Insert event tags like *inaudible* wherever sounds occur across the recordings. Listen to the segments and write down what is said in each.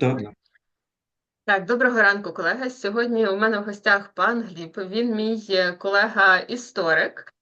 Так, Так, доброго ранку, колеги. Сьогодні у мене в гостях пан Гліб. Він мій е, колега-історик.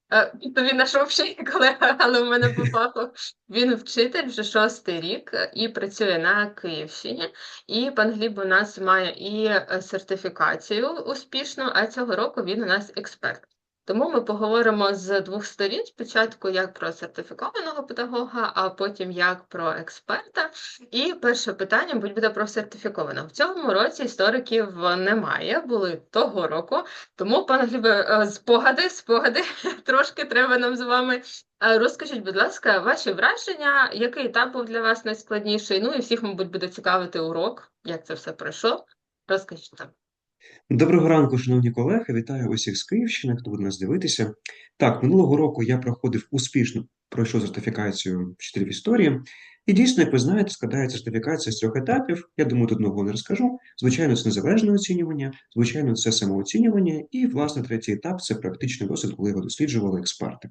Тобто він наш общий колега, але у мене по фаху. Він вчитель вже шостий рік е, і працює на Київщині. І пан Гліб у нас має і е, сертифікацію успішну, а цього року він у нас експерт. Тому ми поговоримо з двох сторін: спочатку як про сертифікованого педагога, а потім як про експерта. І перше питання буде про сертифікованого. В цьому році істориків немає, були того року. Тому, пане Глібе, е, спогади, спогади, *laughs* трошки треба нам з вами. Е, Розкажіть, будь ласка, ваші враження, який етап був для вас найскладніший? Ну і всіх, мабуть, буде цікавити урок, як це все пройшло. Розкажіть там. Доброго ранку, шановні колеги. Вітаю усіх з Київщини, хто буде нас дивитися. Так, минулого року я проходив успішно, пройшов сертифікацію вчителів історії. І дійсно, як ви знаєте, складається сертифікація з трьох етапів. Я думаю, тут нового не розкажу. Звичайно, це незалежне оцінювання, звичайно, це самооцінювання, і, власне, третій етап це практичний досвід, коли його досліджували експерти.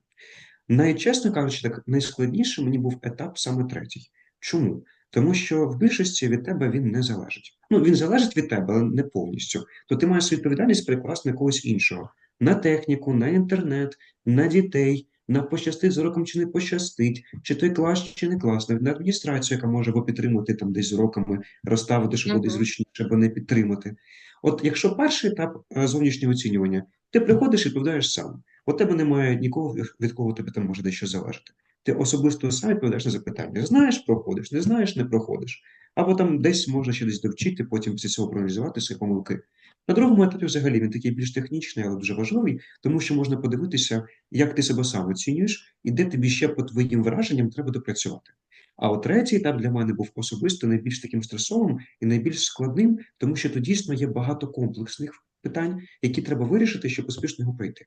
Найчесно кажучи, так найскладніше мені був етап саме третій. Чому? Тому що в більшості від тебе він не залежить. Ну, він залежить від тебе, але не повністю. То ти маєш відповідальність перекласти на когось іншого: на техніку, на інтернет, на дітей, на пощастить з уроком чи не пощастить, чи той клас, чи не клас, навіть на адміністрацію, яка може або підтримати там десь з уроками, розставити, щоб буде зручніше, або не підтримати. От якщо перший етап е, зовнішнього оцінювання, ти приходиш і відповідаєш сам. У тебе немає нікого, від кого тобі там може дещо залежати. Ти особисто сам відповідаєш на запитання. Знаєш, проходиш, не знаєш, не проходиш. Або там десь можна ще десь довчити, потім після цього проаналізувати свої помилки. На другому етапі взагалі він такий більш технічний, але дуже важливий, тому що можна подивитися, як ти себе сам оцінюєш, і де тобі ще по твоїм враженням треба допрацювати. А от третій етап для мене був особисто найбільш таким стресовим і найбільш складним, тому що тут дійсно є багато комплексних питань, які треба вирішити, щоб успішно його пройти.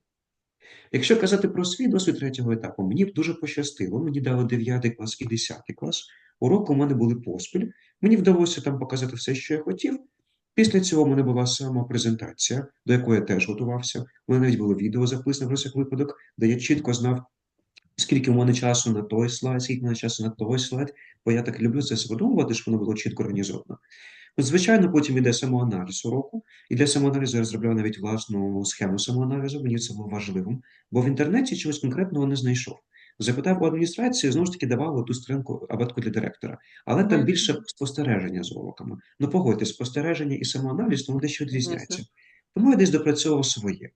Якщо казати про свій досвід третього етапу, мені дуже пощастило. Мені дали 9 клас і 10 клас. Уроки у мене були поспіль. Мені вдалося там показати все, що я хотів. Після цього в мене була сама презентація, до якої я теж готувався. У мене навіть було відео записане про всяк випадок, де я чітко знав, скільки в мене часу на той слайд, скільки в мене часу на той слайд, бо я так люблю це свідомувати, щоб воно було чітко організовано. Ну, Звичайно, потім йде самоаналіз уроку, і для самоаналізу я розробляв навіть власну схему самоаналізу, мені це було важливим, бо в інтернеті чогось конкретного не знайшов. Запитав у адміністрації, знову ж таки давали ту сторінку абетку для директора, але там більше спостереження з уроками. Ну, погодьте, спостереження і самоаналіз, тому дещо Звісно. відрізняється. Тому я десь допрацьовував своє.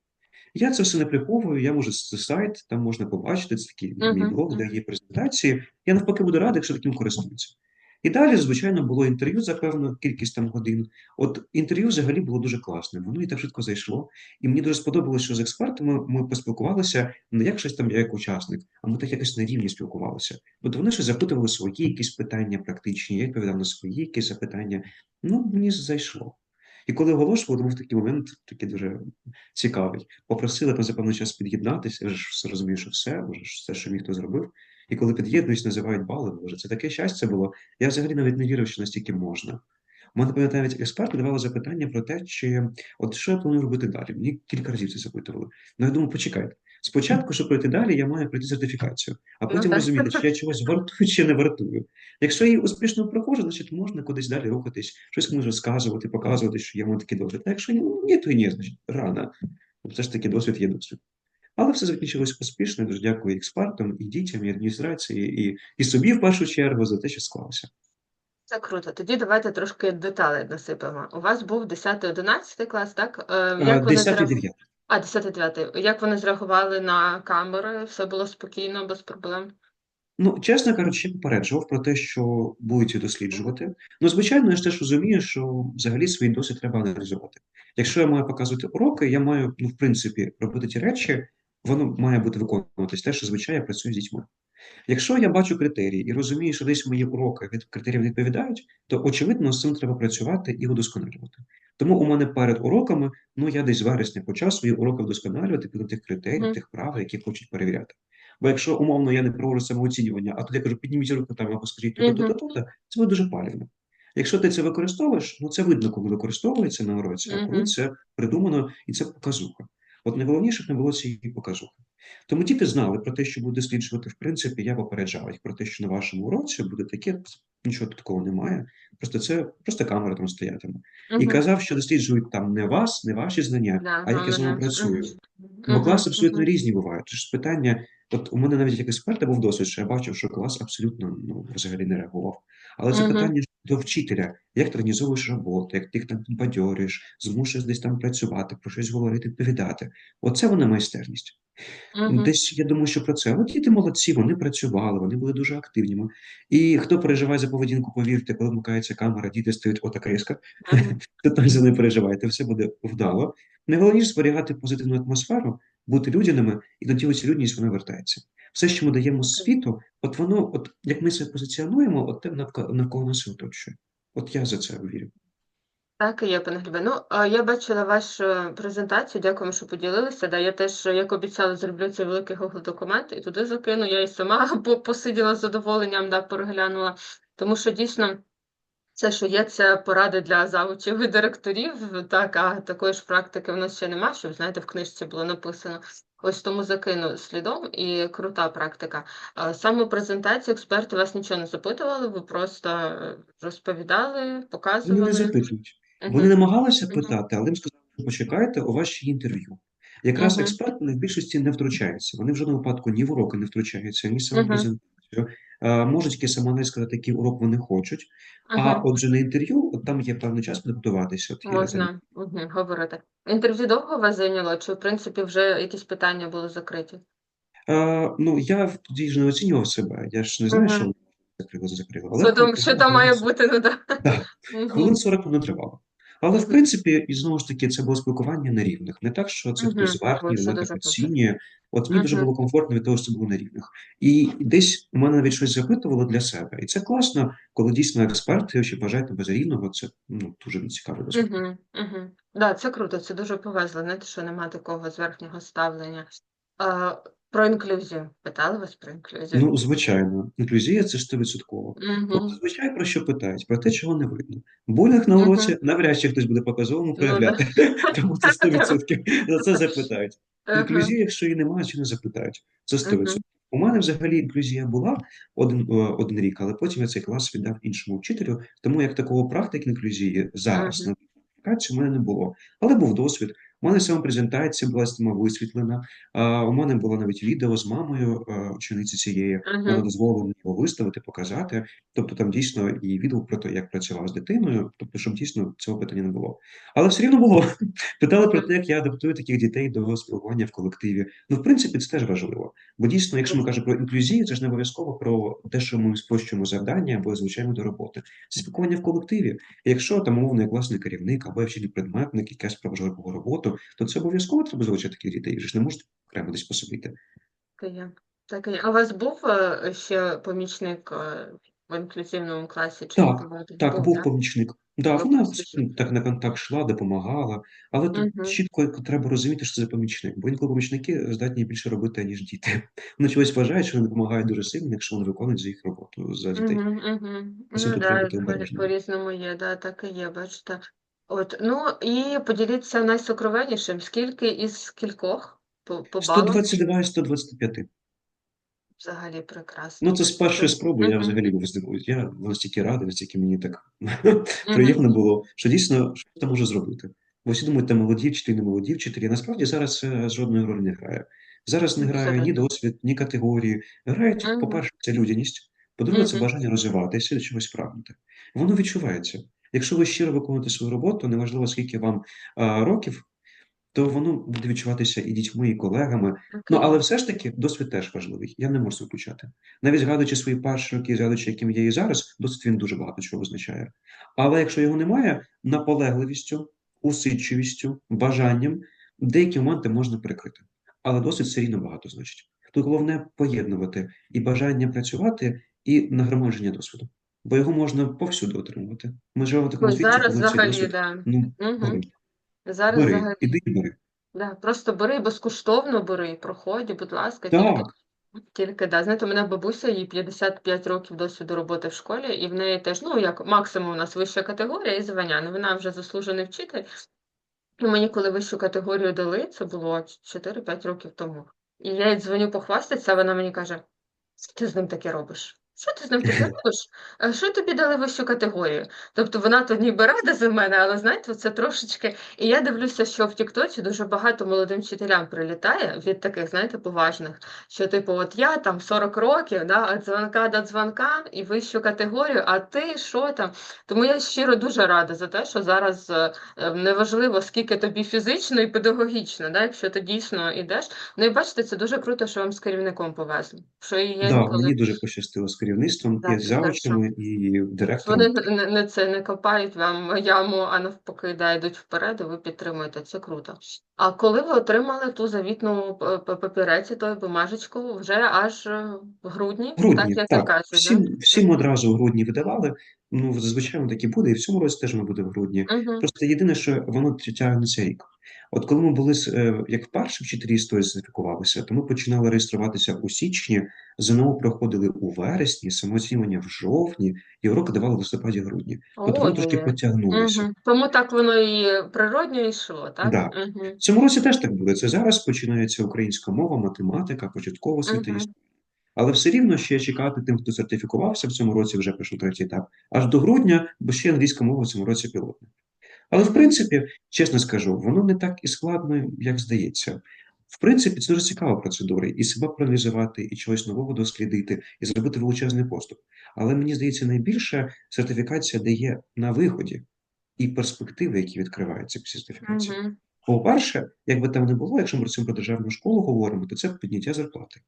Я це все не приховую, я можу це сайт, там можна побачити, це такий мій блог, де є презентації. Я навпаки буду радий, якщо таким користуються. І далі, звичайно, було інтерв'ю за певну кількість там годин. От інтерв'ю взагалі було дуже класним. Воно і так швидко зайшло. І мені дуже сподобалося, що з експертами ми поспілкувалися не як щось там я як учасник, а ми так якось на рівні спілкувалися. От вони щось запитували свої якісь питання практичні, я відповідав на свої якісь запитання. Ну, мені зайшло. І коли оголошували, був такий момент, такий дуже цікавий. Попросили там за певний час під'єднатися, я ж розумію, що все, вже все, що міг, то зробив. І коли під'єднуюсь, називають бали, боже, це таке щастя було. Я взагалі навіть не вірив, що настільки можна. Мене пам'ятаю, навіть експерти давали запитання про те, чи от що я планую робити далі. Мені кілька разів це запитували. Ну я думаю, почекайте. Спочатку, щоб пройти далі, я маю пройти сертифікацію, а Ну потім так. розуміти, чи я чогось вартую чи не вартую. Якщо я її успішно проходжу, значить можна кудись далі рухатись, щось комусь розказувати, показувати, що я маю такий досвід. А якщо ні, ну, ні, то ні, значить рано. Все ж таки досвід є досвід. Але все закінчилось успішно. Дуже дякую експертам, і дітям, і адміністрації, і, і собі в першу чергу за те, що склалося. Це круто. Тоді давайте трошки деталей насипемо. У вас був 10-11 клас, так? Е, Як вони 10 зреагу- 9 А, 10-9. Як вони зреагували на камери? Все було спокійно, без проблем? Ну, чесно кажучи, попереджував про те, що будуть досліджувати. Ну, звичайно, я ж теж розумію, що взагалі свій досвід треба аналізувати. Якщо я маю показувати уроки, я маю, ну, в принципі, робити ті речі, воно має бути виконуватись те, що звичайно я працюю з дітьми. Якщо я бачу критерії і розумію, що десь мої уроки від критеріїв відповідають, то очевидно з цим треба працювати і удосконалювати. Тому у мене перед уроками, ну я десь вересня почав свої уроки вдосконалювати під тих критерій, Мгм. тих правил, які хочуть перевіряти. Бо якщо умовно я не проводжу самооцінювання, а тоді я кажу, підніміть руку там або скажіть то, то, то, то, це буде дуже палівно. Якщо ти це використовуєш, ну це видно, коли використовується на уроці, а коли це придумано і це показуха. От найголовніше не було цієї показухи. Тому діти знали про те, що буде досліджувати. В принципі, я попереджав їх про те, що на вашому уроці буде таке, нічого такого немає. Просто це просто камера там стоятиме. І казав, що досліджують там не вас, не ваші знання, Да, а які з вами працюють. Бо класи абсолютно різні бувають. Це ж питання, от у мене навіть як експерта був досвід, що я бачив, що клас абсолютно ну, взагалі не реагував. Але це Мгм. питання до вчителя, як ти організовуєш роботу, як ти їх там підбадьорюєш, змушуєш десь там працювати, про щось говорити, відповідати. Оце вона майстерність. Мгм. Десь я думаю, що про це. От діти молодці, вони працювали, вони були дуже активніми. І хто переживає за поведінку, повірте, коли вмикається камера, діти стають отак різко. То *laughs* точно не переживайте, все буде вдало. Найголовніше зберігати позитивну атмосферу, бути людяними, і тоді оця людяність вона вертається. Все, що ми даємо світу, от воно, от як ми себе позиціонуємо, от те навко- навколо нас оточує. От я за це вірю. Так і є, пане Глібе. Ну, я бачила вашу презентацію, дякуємо, що поділилися. Да, я теж, як обіцяла, зроблю цей великий Google документ і туди закину. Я і сама *laughs* посиділа з задоволенням, да, переглянула. Тому що дійсно це, що є, це поради для завучів і директорів, так, а такої ж практики в нас ще нема, щоб, знаєте, в книжці було написано. Ось тому закину слідом і крута практика. Саме презентацію експерти вас нічого не запитували, ви просто е, розповідали, Вони не показували. запитують. Мгм. Вони намагалися Мгм. питати, але їм сказали, що почекайте, у вас ще інтерв'ю. Якраз Мгм. експерти вони в більшості не втручаються. Вони в жодному випадку ні в уроки не втручаються, ні в Мгм. самопрезентацію. А, можуть тільки самоаналіз сказати, який урок вони хочуть. А отже, на інтерв'ю, от там є певний час підготуватися. От можна мгм, говорити. Інтерв'ю довго вас зайняло, чи в принципі вже якісь питання були закриті? А, ну, я тоді ж не оцінював себе. Я ж не знаю, Мгм. що закрило, закрило. Але там, що там має бути, ну да. Так, Мгм. Хвилин 40 воно тривало. Але, в принципі, і знову ж таки, це було спілкування на рівних. Не так, що це Мгм. хтось мене дуже так оцінює. От мені дуже було комфортно від того, що це було на рівних. І десь у мене навіть щось запитували для себе. І це класно, коли дійсно експерти ще бажають тебе за рівного. Це ну, дуже цікаво. Мгм. Мгм. Да, це круто, це дуже повезло, знаєте, що нема такого зверхнього ставлення. Про інклюзію. Питали вас про інклюзію? Ну, звичайно, інклюзія це ж 100%. От Мгм. зазвичай про що питають? Про те, чого не видно. Булінг на уроці навряд чи хтось буде показовому Ну да. *laughs* Тому це 100% за це запитають. Інклюзія, якщо її немає, чи не запитають. Це 100%. У мене взагалі інклюзія була один, е, один рік, але потім я цей клас віддав іншому вчителю, тому як такого практики інклюзії зараз на у мене не було. Але був досвід. У мене саме презентація була з тема висвітлена. А, у мене було навіть відео з мамою е, учениці цієї. Вона Мгм. дозволила мені його виставити, показати. Тобто там дійсно і відео про те, як працював з дитиною, тобто, щоб дійсно цього питання не було. Але все рівно було. *laughs* Питали про те, як я адаптую таких дітей до спілкування в колективі. Ну, в принципі, це теж важливо. Бо дійсно, якщо ми кажемо про інклюзію, це ж не обов'язково про те, що ми спрощуємо завдання або звичайно до роботи. Це спілкування в колективі. Якщо там умовний класний керівник або вчитель предметник, якась про важливу роботу, то це обов'язково треба залучати таких дітей. Ви ж не можете окремо десь посадити. Так є. Так є. А у вас був е, ще помічник е, в інклюзивному класі? Чи Так, був? Так, був да? помічник. Да, вона так на контакт йшла, допомагала, але тут Мгм. чітко треба розуміти, що це за помічник, бо інколи помічники здатні більше робити, ніж діти. Вони чогось вважають, що вони допомагають дуже сильно, якщо вони виконують за їх роботу за дітей. Мгм, мгм. З цим Ну да, по- по-різному є, да, так і є, бачите. От, ну і поділіться найсокровеннішим. Скільки із скількох по, по балам? 122 і 125. Взагалі прекрасно. Ну, це з першої спроби, я взагалі був здивуюсь. Я настільки радий, настільки мені так Мгм. приємно було, що дійсно що це може зробити. Бо всі думають, там молоді вчителі, не молоді вчителі. Насправді зараз це жодної ролі не грає. Зараз не грає ні досвід, ні категорії. Грають, Мгм. по-перше, це людяність, по-друге, це бажання розвиватися, чогось прагнути. Воно відчувається. Якщо ви щиро виконуєте свою роботу, неважливо скільки вам а, років, то воно буде відчуватися і дітьми, і колегами. І Ну, але все ж таки досвід теж важливий. Я не можу виключати. Навіть згадуючи свої перші роки, згадуючи, яким я є зараз, досвід він дуже багато чого визначає. Але якщо його немає, наполегливістю, усидчивістю, бажанням, деякі моменти можна перекрити. Але досвід все рівно багато значить. Тут головне поєднувати і бажання працювати, і нагромадження досвіду. Бо його можна повсюди отримувати. Ми живемо в такому світі, зараз коли цей взагалі, досвід да. ну, Мгм. бери, Зараз бери, взагалі. іди і бери. Да, просто бери безкоштовно бери, проходь, будь ласка, тільки, Так. тільки да. Знаєте, у мене бабуся, їй 55 років досвіду роботи в школі, і в неї теж, ну, як максимум у нас вища категорія і звання, ну, вона вже заслужений вчитель. І мені, коли вищу категорію дали, це було 4-5 років тому. І я їй дзвоню похвастатися, а вона мені каже: що ти з ним таке робиш? Що ти з ним таке робиш? А Що тобі дали вищу категорію? Тобто вона то ніби рада за мене, але знаєте, це трошечки. І я дивлюся, що в Тіктоці дуже багато молодим вчителям прилітає від таких, знаєте, поважних, що типу, от я там 40 років, да, від дзвонка до дзвонка і вищу категорію, а ти що там? Тому я щиро дуже рада за те, що зараз е, е, неважливо, скільки тобі фізично і педагогічно, да, якщо ти дійсно йдеш. Ну і бачите, це дуже круто, що вам з керівником повезли. Що я Да, інколи мені дуже пощастило з керівництвом, Так, і завучами, і директором. вони не, не це не копають вам яму, а навпаки, да, йдуть вперед, і ви підтримуєте. Це круто. А коли ви отримали ту завітну п- п- папірець, тою бумажечку, вже аж е, в грудні, грудні, так як так. да? Всім, всім одразу в грудні видавали. Ну, зазвичай воно так і буде, і в цьому році теж воно буде в грудні. Угу. Просто єдине, що воно тягнеться рік. От коли ми були е, як вперше вчителі історії сертифікувалися, то ми починали реєструватися у січні, ЗНО проходили у вересні, самооцінювання в жовтні, і уроки давали в листопаді-грудні. Тобто воно трошки потягнулося. Угу. Тому так воно і природньо йшло, так? Да. Угу. Цьому році теж так буде. Це зараз починається українська мова, математика, початкова освіта Угу. Але все рівно ще чекати тим, хто сертифікувався в цьому році, вже пройшов третій етап, аж до грудня, бо ще англійська мова в цьому році пілотна. Але в принципі, чесно скажу, воно не так і складно, як здається. В принципі, це дуже цікава процедура, і себе проаналізувати, і чогось нового дослідити, і зробити величезний поступ. Але мені здається, найбільше сертифікація дає на виході і перспективи, які відкриваються після сертифікації. Угу. По-перше, як би там не було, якщо ми про це про державну школу говоримо, то це підняття зарплати.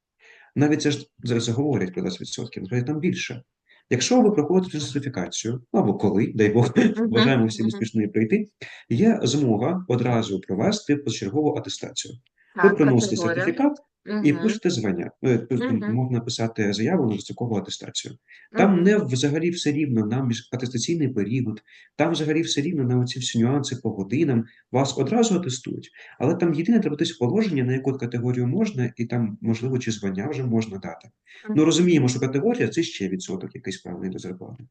Навіть це ж зараз говорять про 20%, насправді там більше. Якщо ви проходите сертифікацію, або коли, дай Бог, бажаємо всім успішно пройти, є змога одразу провести позачергову атестацію. Ви приносите категорія. сертифікат і пишете звання. Угу. Можна написати заяву на дострокову атестацію. Там не взагалі все рівно на міжатестаційний період, там взагалі все рівно на оці всі нюанси по годинам. Вас одразу атестують. Але там єдине треба десь положення, на яку категорію можна, і там, можливо, чи звання вже можна дати. Ну розуміємо, що категорія це ще відсоток, якийсь певний до зарплати.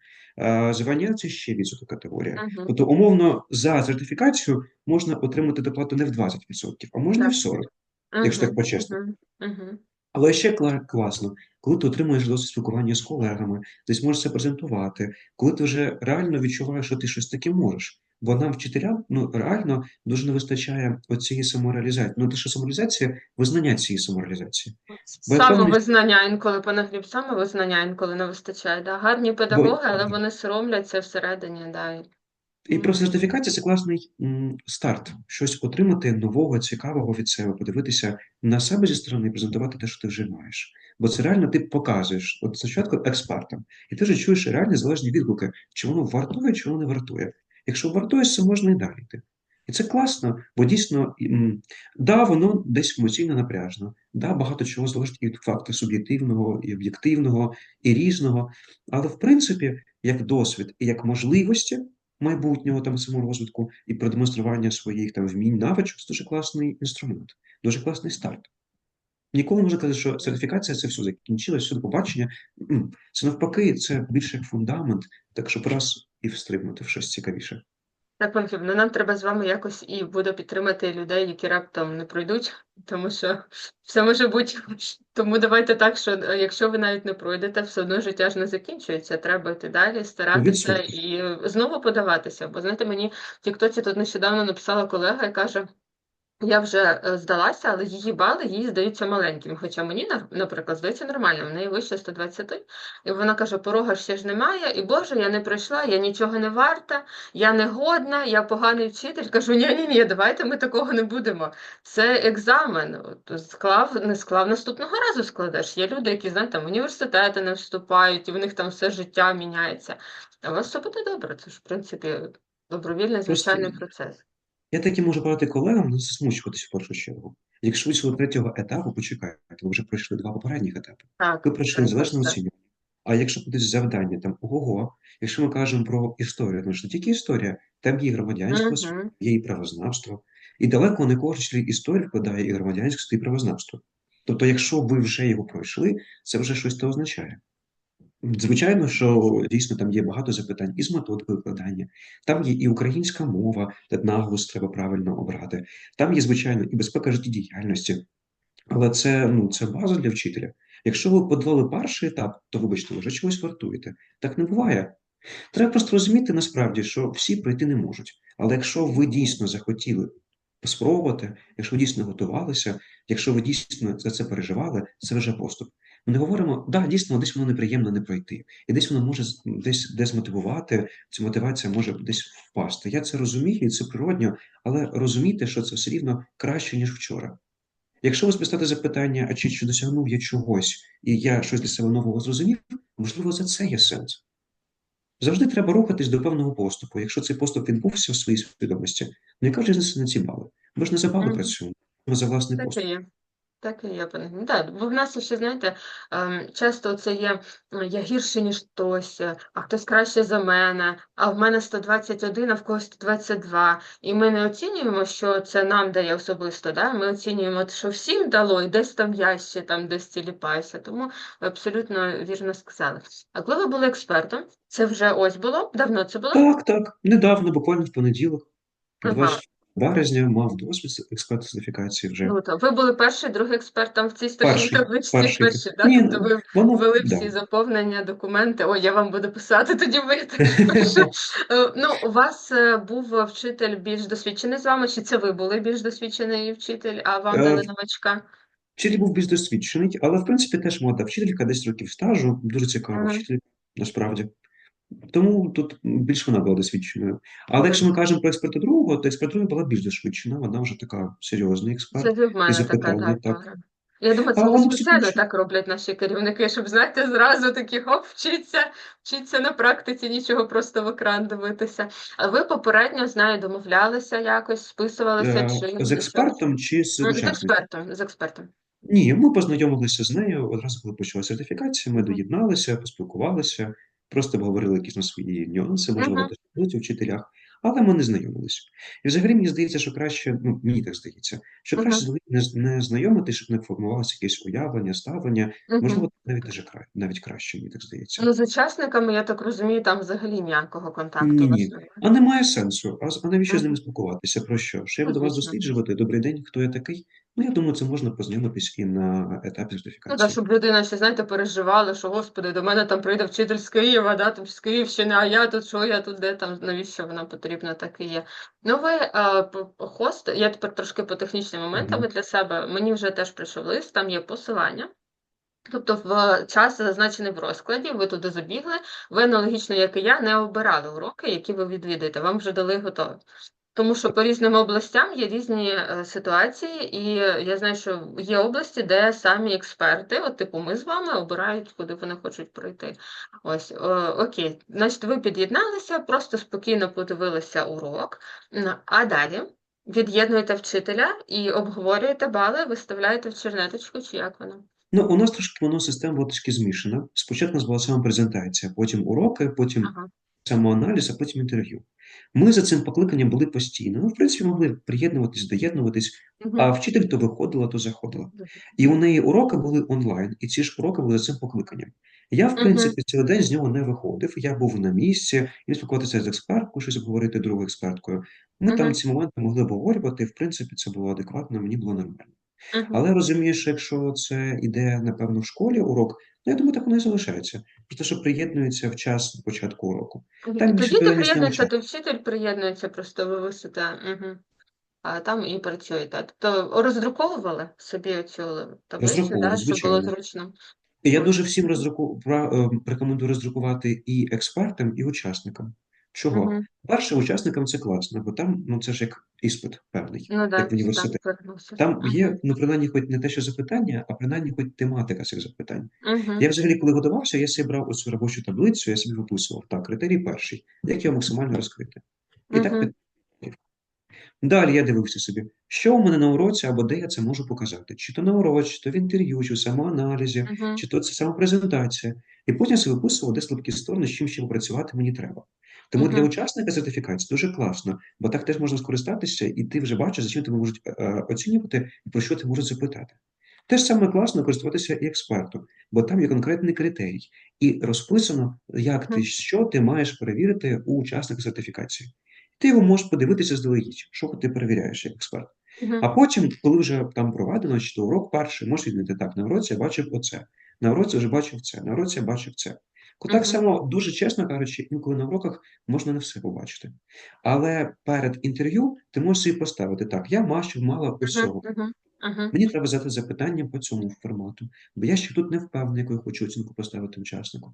Звання це ще відсоток категорія. Тобто, умовно, за сертифікацію можна отримати доплату не в 20%, а можна в 40%. Якщо так по-чесному. Угу. Але ще кла- класно, коли ти отримуєш досвід спілкування з колегами, десь можеш це презентувати, коли ти вже реально відчуваєш, що ти щось таке можеш. Бо нам, вчителям, ну реально дуже не вистачає оцієї самореалізації. Ну, те, що самореалізація, визнання цієї самореалізації. Бо Самовизнання інколи, пане Гліб, самовизнання інколи не вистачає. Да? Гарні педагоги, але вони соромляться всередині. Да. І- просто сертифікація це класний старт, щось отримати нового, цікавого від себе, подивитися на себе зі сторони і презентувати те, що ти вже маєш. Бо це реально ти показуєш от спочатку експертам, і ти вже чуєш реальні залежні відгуки, чи воно вартує, чи воно не вартує. Якщо вартує, це можна і далі йти. І це класно, бо дійсно, да, воно десь емоційно напряжно, да, багато чого залежить від факту суб'єктивного, і об'єктивного, і різного. Але в принципі, як досвід і як можливості майбутнього там саморозвитку і продемонстрування своїх там вмінь, навичок це дуже класний інструмент, дуже класний старт. Ніколи не можна казати, що сертифікація це все закінчилось, все до побачення. Це навпаки, це більше як фундамент, так щоб раз і встрибнути в щось цікавіше. Так, пан Гліб, ну нам треба з вами якось і буде підтримати людей, які раптом не пройдуть, тому що все може бути. Тому давайте так, що е, якщо ви навіть не пройдете, все одно життя ж не закінчується. Треба йти далі, старатися і знову подаватися. Бо знаєте, мені в Тіктоці тут нещодавно написала колега і каже. Я вже е, здалася, але її бали їй здаються маленькими. Хоча мені, наприклад, здається нормально, в неї вище 120. І вона каже: порога ще ж немає, і Боже, я не пройшла, я нічого не варта, я не годна, я поганий вчитель. Кажу, ні, ні, ні, давайте ми такого не будемо. Це екзамен. Склав, не склав, наступного разу складеш. Є люди, які знаєте, там в університети не вступають, і в них там все життя міняється. А у вас все буде добре. Це ж, в принципі, добровільний звичайний процес. Я таки можу порадити колегам не засмучуватися в першу чергу. Якщо ви цього третього етапу почекаєте, ви вже пройшли два попередніх етапи. Так, Ви пройшли незалежне оцінювання. А якщо кудись завдання, там ого, якщо ми кажемо про історію, ну ж не тільки історія, там є і громадянська освіта, Мгм. є і правознавство. І далеко не кожен вчитель історії вкладає і громадянське, і правознавство. Тобто, якщо ви вже його пройшли, це вже щось то означає. Звичайно, що дійсно там є багато запитань і з методикою викладання. Там є і українська мова, де наголос треба правильно обрати. Там є, звичайно, і безпека життєдіяльності. Але це, ну, це база для вчителя. Якщо ви подолали перший етап, то вибачте, ви вже чогось вартуєте. Так не буває. Треба просто розуміти насправді, що всі пройти не можуть. Але якщо ви дійсно захотіли спробувати, якщо ви дійсно готувалися, якщо ви дійсно за це переживали, це вже поступ. Ми не говоримо, да, дійсно, десь воно неприємно не пройти, і десь воно може десь дезмотивувати, ця мотивація може десь впасти. Я це розумію, і це природньо, але розумійте, що це все рівно краще, ніж вчора. Якщо ви спитати запитання, а чи, чи досягнув я чогось, і я щось для себе нового зрозумів, можливо, за це є сенс. Завжди треба рухатись до певного поступу. Якщо цей поступ відбувся в своїй свідомості, ну яка різниця на ці бали? Ми ж не за бали Мгм. працюємо, ми за власний поступ. Так і є, пане. Ну, бо в нас ще, знаєте, ем, часто це є я гірше, ніж хтось, е, а хтось краще за мене, а в мене 121, а в когось 122. І ми не оцінюємо, що це нам дає особисто, да? ми оцінюємо, що всім дало, і десь там я ще там десь тіліпаюся. Тому ви абсолютно вірно сказали. А коли ви були експертом, це вже ось було? Давно це було? Так, так, недавно, буквально в понеділок, Ага. 20 березня, мав досвід експерт сертифікації вже. Круто. Ви були перший, другий експерт там в цій страшній Перший, табличці, перший. перший, да? Ні, Тобто ви воно, ввели да. всі заповнення, документи. Ой, я вам буду писати, тоді ви. *laughs* Е, Ну, у вас е, був вчитель більш досвідчений з вами, чи це ви були більш досвідчений вчитель, а вам Е, дали новачка? Вчитель був більш досвідчений, але в принципі теж молода вчителька, 10 років стажу, дуже цікава вчитель, насправді. Тому тут більш вона була досвідченою. Але якщо ми кажемо про експерта другого, то експерт другого була більш досвідчена, вона вже така серйозний експерт. Це в мене така, так, так. Я думаю, це всі спеціально так роблять наші керівники, щоб, знаєте, зразу такі хоп, вчиться, вчиться на практиці, нічого просто в екран дивитися. А ви попередньо з нею домовлялися якось, списувалися Е, чи З експертом чи з З експертом, з експертом. Ні, ми познайомилися з нею одразу, коли почала сертифікація, ми доєдналися, поспілкувалися, просто обговорили якісь на свої нюанси, можливо, досягнуть у вчителях, але ми не знайомилися. І взагалі мені здається, що краще, ну мені так здається, що краще Мгм. взагалі не, не знайомитись, щоб не формувалося якесь уявлення, ставлення, Мгм. можливо, навіть даже кра... навіть краще, мені так здається. Ну, з учасниками, я так розумію, там взагалі ніякого контакту Ні, ні. А немає сенсу. А, а навіщо з ними спілкуватися? Про що? Що я буду вас досліджувати? Добрий день, хто я такий? Ну, я думаю, це можна познайомитись і на етапі Ну, сертифікації. щоб людина ще, знаєте, переживала, що, господи, до мене там прийде вчитель з Києва, да, там з Київщини, а я тут що, я тут де там, навіщо вона потрібна, так і є. Ну, ви е, п- хост, я тепер трошки по технічним моментам Мгм. для себе, мені вже теж прийшов лист, там є посилання. Тобто в час зазначений в розкладі, ви туди забігли, ви аналогічно, як і я, не обирали уроки, які ви відвідаєте, вам вже дали готові. Тому що по різним областям є різні е, ситуації, і я знаю, що є області, де самі експерти, от типу ми з вами, обирають, куди вони хочуть пройти. Ось, окей, значить, ви під'єдналися, просто спокійно подивилися урок, а далі від'єднуєте вчителя і обговорюєте бали, виставляєте в чернеточку, чи як воно? Ну, у нас трошки воно система була трішки змішана. Спочатку у нас була сама презентація, потім уроки, потім Ага. Самоаналіз, а потім інтерв'ю. Ми за цим покликанням були постійно. Ну, в принципі, могли приєднуватись, доєднуватись, Мгм. а вчитель то виходила, то заходила. І у неї уроки були онлайн, і ці ж уроки були за цим покликанням. Я, в принципі, цілий день з нього не виходив. Я був на місці, і спілкуватися з експерткою, щось обговорити другою експерткою. Ми там ці моменти могли обговорювати, і, в принципі, це було адекватно, мені було нормально. Але розумієш, якщо це іде, напевно, в школі урок, ну, я думаю, так воно і залишається. Просто що приєднується в час початку уроку. Там більше тоді ти приєднуєшся, учасників. то вчитель приєднується, просто ви висите, мгм. а там і працюєте. Тобто роздруковували собі цю таблицю, да, щоб було звичайно. зручно. І я дуже всім роздруку... пра- е, рекомендую роздрукувати і експертам, і учасникам. Чого? Мгм. Перше, учасникам це класно, бо там ну, це ж як іспит певний, Ну як в університеті. переносиш. Там Мгм. є, ну, принаймні, хоч не те, що запитання, а принаймні хоч тематика цих запитань. Мгм. Я взагалі, коли готувався, я собі брав оцю робочу таблицю, я собі виписував. Так, критерій перший, як його максимально розкрити. І так Мгм. під... Далі я дивився собі, що у мене на уроці або де я це можу показати. Чи то на уроці, чи то в інтерв'ю, чи в самоаналізі, Мгм. чи то це самопрезентація. І потім я виписував, де слабкі сторони, з чим ще попрацювати мені треба. Тому для учасника сертифікації дуже класно, бо так теж можна скористатися, і ти вже бачиш, за чим тебе можуть е, е, оцінювати і про що ти можуть запитати. Те ж саме класно користуватися і експертом, бо там є конкретний критерій, і розписано, як ти що ти маєш перевірити у учасника сертифікації. Ти його можеш подивитися здалегідь, що ти перевіряєш як експерт. Мгм. А потім, коли вже там проведено, чи то урок перший, можеш відмітити так, на уроці я бачив оце, на уроці вже бачив це, на уроці я бачив це. Ко- Так само, дуже чесно кажучи, інколи на уроках можна не все побачити. Але перед інтерв'ю ти можеш собі поставити так: я Мгм. цього. Мгм. Мгм. Мені треба задати запитання по цьому формату, бо я ще тут не впевнений, яку я хочу оцінку поставити учаснику.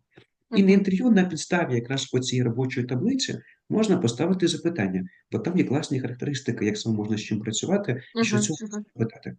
І на інтерв'ю на підставі якраз по цій робочої таблиці можна поставити запитання, бо там є класні характеристики, як саме можна з чим працювати і що Мгм. цього Мгм. питати.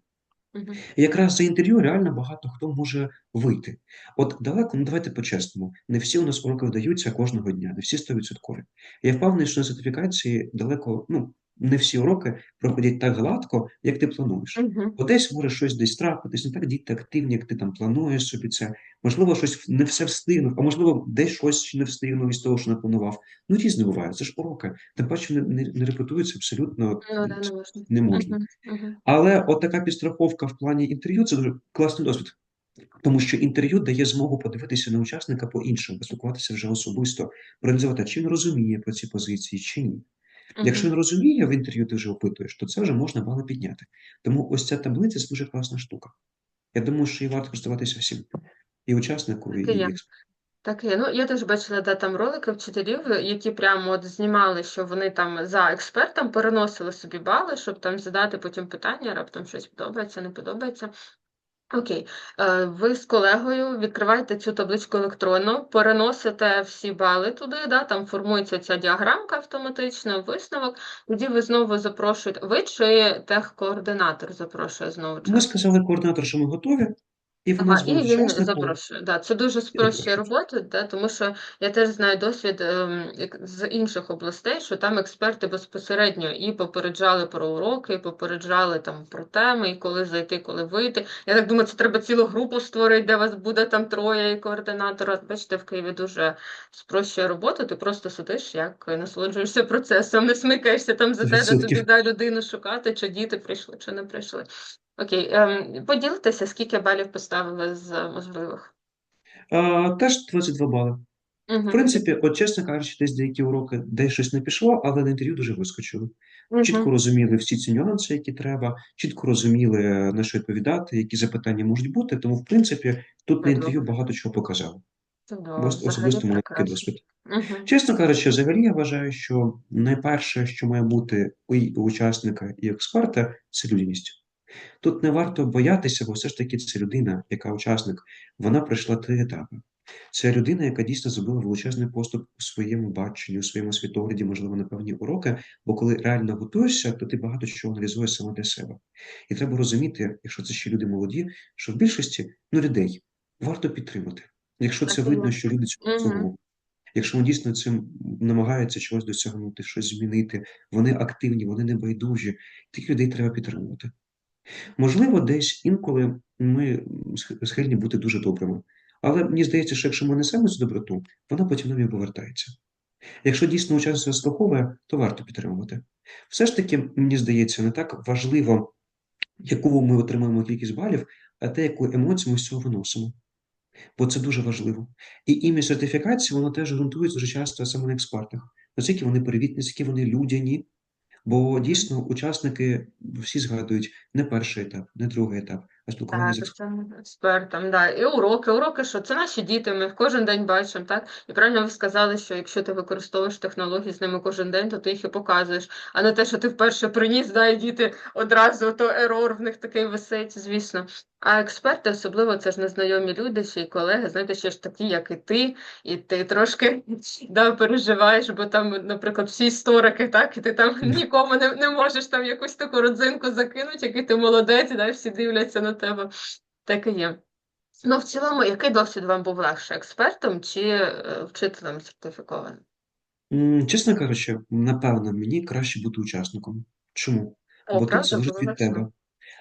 І якраз за інтерв'ю реально багато хто може вийти. От далеко, ну давайте по-чесному, не всі у нас уроки вдаються кожного дня, не всі стовідсоткові. Я впевнений, що на сертифікації далеко, ну, не всі уроки проходять так гладко, як ти плануєш. Мгм. Бо десь може щось десь трапитись, не так діти активні, як ти там плануєш собі це. Можливо, щось не все встигнув, а можливо, десь щось не встигнув із того, що не планував. Ну, різне буває, це ж уроки. Тим паче не, не, не репетується абсолютно Ну, да, не можна. не можна. Мгм. Але от така підстраховка в плані інтерв'ю це дуже класний досвід. Тому що інтерв'ю дає змогу подивитися на учасника по-іншому, поспілкуватися вже особисто, проаналізувати, чи він розуміє про ці позиції, чи ні. Якщо він розуміє, в інтерв'ю ти вже опитуєш, то це вже можна бали підняти. Тому ось ця таблиця це дуже класна штука. Я думаю, що її варто користуватися всім. І учаснику, і Так і є. Так є. Ну, я теж бачила, де там ролики вчителів, які прямо от знімали, що вони там за експертом переносили собі бали, щоб там задати потім питання, раптом щось подобається, не подобається. Окей, Е, ви з колегою відкриваєте цю табличку електронно, переносите всі бали туди, да, там формується ця діаграмка автоматично, висновок. Тоді ви знову запрошуєте. Ви чи техкоординатор запрошує знову Ми сказали координатор, що ми готові, і вони Ага, і він запрошує. Да, це дуже і спрощує запрошують. роботу, да, тому що я теж знаю досвід ем, як з інших областей, що там експерти безпосередньо і попереджали про уроки, і попереджали там про теми, і коли зайти, коли вийти. Я так думаю, це треба цілу групу створити, де вас буде там троє і координатора. Бачите, в Києві дуже спрощує роботу. Ти просто сидиш, як насолоджуєшся процесом, не смикаєшся там за те, де тобі да людину шукати, чи діти прийшли, чи не прийшли. Окей, ем, поділитеся, скільки балів поставили з можливих? А, теж 22 бали. В Угу. принципі, от чесно кажучи, десь деякі уроки, десь щось не пішло, але на інтерв'ю дуже вискочили. Чітко Угу. розуміли всі ці нюанси, які треба, чітко розуміли, на що відповідати, які запитання можуть бути. Тому, в принципі, тут на інтерв'ю багато чого ос- взагалі особисто мене такий досвід. Угу. Чесно кажучи, взагалі я вважаю, що найперше, що має бути у учасника і експерта, це людяність. Тут не варто боятися, бо все ж таки це людина, яка учасник, вона пройшла три етапи. Це людина, яка дійсно зробила величезний поступ у своєму баченні, у своєму світогляді, можливо, на певні уроки, бо коли реально готуєшся, то ти багато чого аналізуєш саме для себе. І треба розуміти, якщо це ще люди молоді, що в більшості ну, людей варто підтримати. Якщо це видно, що люди цього Угу. Якщо вони дійсно цим намагаються чогось досягнути, щось змінити, вони активні, вони не байдужі, тих людей треба підтримувати. Можливо, десь інколи ми схильні бути дуже добрими. Але мені здається, що якщо ми несемо цю доброту, вона потім нам і повертається. Якщо дійсно учасник заслуховує, то варто підтримувати. Все ж таки, мені здається, не так важливо, яку ми отримаємо кількість балів, а те, яку емоцію ми з цього виносимо. Бо це дуже важливо. І імідж сертифікації, воно теж ґрунтується дуже часто саме на експертах. Наскільки вони привітні, наскільки вони людяні, Бо дійсно учасники всі згадують не перший етап, не другий етап, а спілкування з експертом. експертом, да. І уроки. Уроки, що це наші діти, ми їх кожен день бачимо, так? І правильно ви сказали, що якщо ти використовуєш технології з ними кожен день, то ти їх і показуєш. А не те, що ти вперше приніс, да, і діти одразу, то ерор в них такий висить, звісно. А експерти, особливо це ж незнайомі люди, ще й колеги, знаєте, ще ж такі, як і ти, і ти трошки да, переживаєш, бо там, наприклад, всі історики, так, і ти там нікому не, не можеш там якусь таку родзинку закинути, який ти молодець, да, всі дивляться на тебе. Так і є. Ну, в цілому, який досвід вам був легше, експертом чи е, вчителем сертифікованим? Чесно кажучи, напевно, мені краще бути учасником. Чому? О, Бо тут правда, залежить було від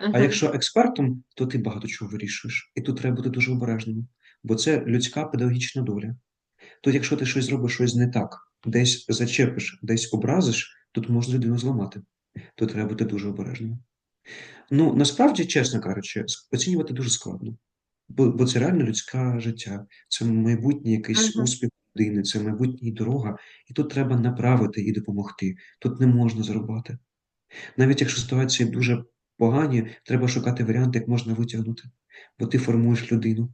легше? тебе. А якщо експертом, то ти багато чого вирішуєш. І тут треба бути дуже обережним, бо це людська педагогічна доля. Тут, якщо ти щось зробиш щось не так, десь зачепиш, десь образиш, тут можна людину зламати. Тут треба бути дуже обережним. Ну, насправді, чесно кажучи, оцінювати дуже складно. Бо, бо це реально людське життя, це майбутній якийсь Угу. успіх людини, це майбутнє дорога, і тут треба направити і допомогти. Тут не можна зарубати. Навіть якщо ситуація дуже погані, треба шукати варіанти, як можна витягнути, бо ти формуєш людину.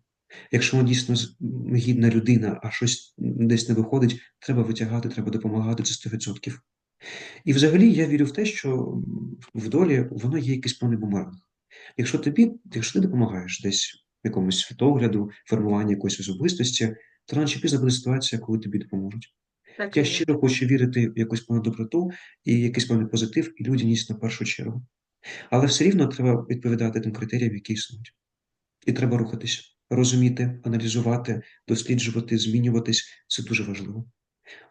Якщо вона дійсно гідна людина, а щось десь не виходить, треба витягати, треба допомагати це 100%. І взагалі я вірю в те, що в долі воно є якийсь певний бумеранг. Якщо тобі, якщо ти допомагаєш десь якомусь світогляду, формуванню якоїсь особистості, то рано чи пізно буде ситуація, коли тобі допоможуть. Так Я щиро хочу вірити в якусь певну доброту і якийсь певний позитив, і людяність на першу чергу. Але все рівно треба відповідати тим критеріям, які існують. І треба рухатися, розуміти, аналізувати, досліджувати, змінюватись це дуже важливо.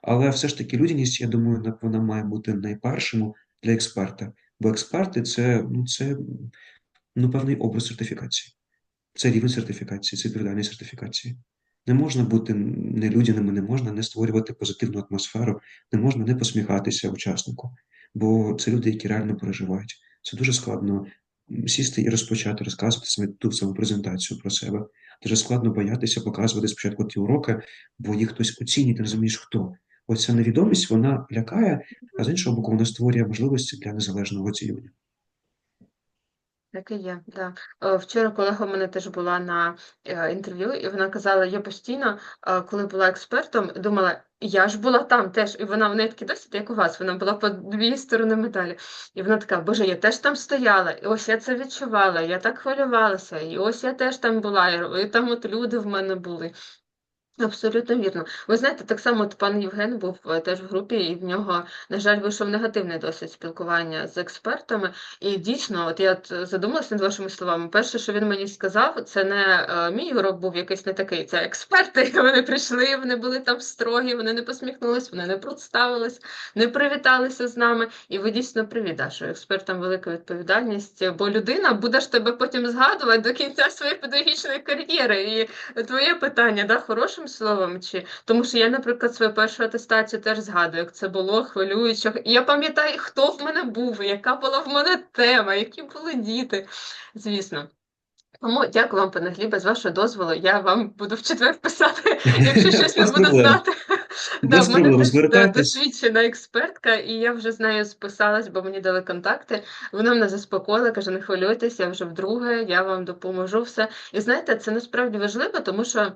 Але все ж таки людяність, я думаю, вона має бути найпершим для експерта. Бо експерти це, ну, це ну, певний образ сертифікації. Це рівень сертифікації, це відповідальність сертифікації. Не можна бути нелюдяними, не можна не створювати позитивну атмосферу, не можна не посміхатися учаснику, бо це люди, які реально переживають. Це дуже складно сісти і розпочати розказувати саме ту саму презентацію про себе. Дуже складно боятися показувати спочатку ті уроки, бо їх хтось оцінює, ти розумієш хто. Оця невідомість вона лякає, а з іншого боку, вона створює можливості для незалежного оцінювання. Так і є, да. Е, Вчора колега в мене теж була на е, інтерв'ю, і вона казала, я постійно, е, коли була експертом, думала, я ж була там теж, і вона в неї такий досвід, як у вас, вона була по дві сторони медалі. І вона така, боже, я теж там стояла, і ось я це відчувала, я так хвилювалася, і ось я теж там була, і там от люди в мене були. Абсолютно вірно. Ви знаєте, так само от пан Євген був е, теж в групі, і в нього, на жаль, вийшов негативний досвід спілкування з експертами. І дійсно, от я задумалася над вашими словами. Перше, що він мені сказав, це не е, мій урок був якийсь не такий. Це експерти. *laughs* Вони прийшли, вони були там строгі, вони не посміхнулись, вони не представились, не привіталися з нами. І ви дійсно привіт, що експертам велика відповідальність, бо людина буде ж тебе потім згадувати до кінця своєї педагогічної кар'єри. І Твоє питання, да, хорошим словом чи тому, що я, наприклад, свою першу атестацію теж згадую, як це було хвилююче. Я пам'ятаю, хто в мене був, яка була в мене тема, які були діти. Звісно. Тому дякую вам, пане Глібе, з вашого дозволу. Я вам буду в четвер писати, якщо щось не буду знати. Да, в мене теж досвідчена експертка, і я вже з нею списалась, бо мені дали контакти. Вона мене заспокоїла, каже: не хвилюйтесь, я вже вдруге, я вам допоможу все. І знаєте, це насправді важливо, тому що.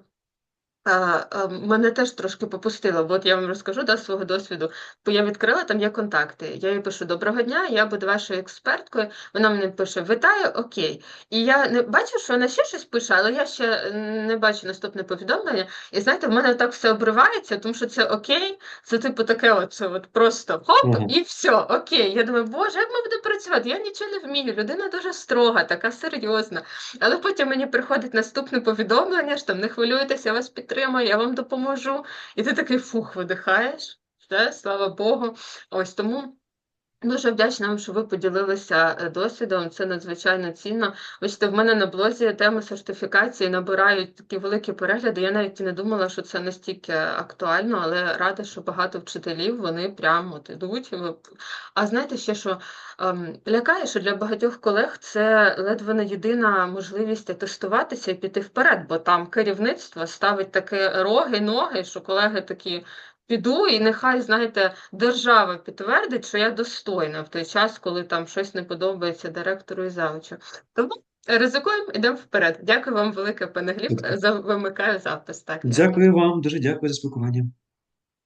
А, а, мене теж трошки попустило, бо от я вам розкажу да, свого досвіду. Бо я відкрила, там є контакти. Я їй пишу Доброго дня, я буду вашою експерткою. Вона мені пише Вітаю, окей. І я не бачу, що вона ще щось пише, але я ще не бачу наступне повідомлення. І знаєте, в мене так все обривається, тому що це окей, це типу таке, от, це от просто хоп, Ага. і все, окей. Я думаю, боже, як ми будемо працювати? Я нічого не вмію. Людина дуже строга, така серйозна. Але потім мені приходить наступне повідомлення, що там не хвилюйтеся, я вас підтримую, я вам допоможу. І ти такий фух, видихаєш. Слава Богу. Ось тому. Дуже вдячна вам, що ви поділилися е, досвідом. Це надзвичайно цінно. Бачите, в мене на блозі теми сертифікації набирають такі великі перегляди. Я навіть і не думала, що це настільки актуально, але рада, що багато вчителів вони прямо от ідуть. А знаєте ще, що ем, лякає, що для багатьох колег це ледве не єдина можливість тестуватися і піти вперед, бо там керівництво ставить таке роги, ноги, що колеги такі. Піду, і нехай, знаєте, держава підтвердить, що я достойна в той час, коли там щось не подобається директору і завучу. Тому ризикуємо, йдемо вперед. Дякую вам велике, пане Гліб. За вимикаю запис. Так, Дякую вам, дуже дякую за спілкування.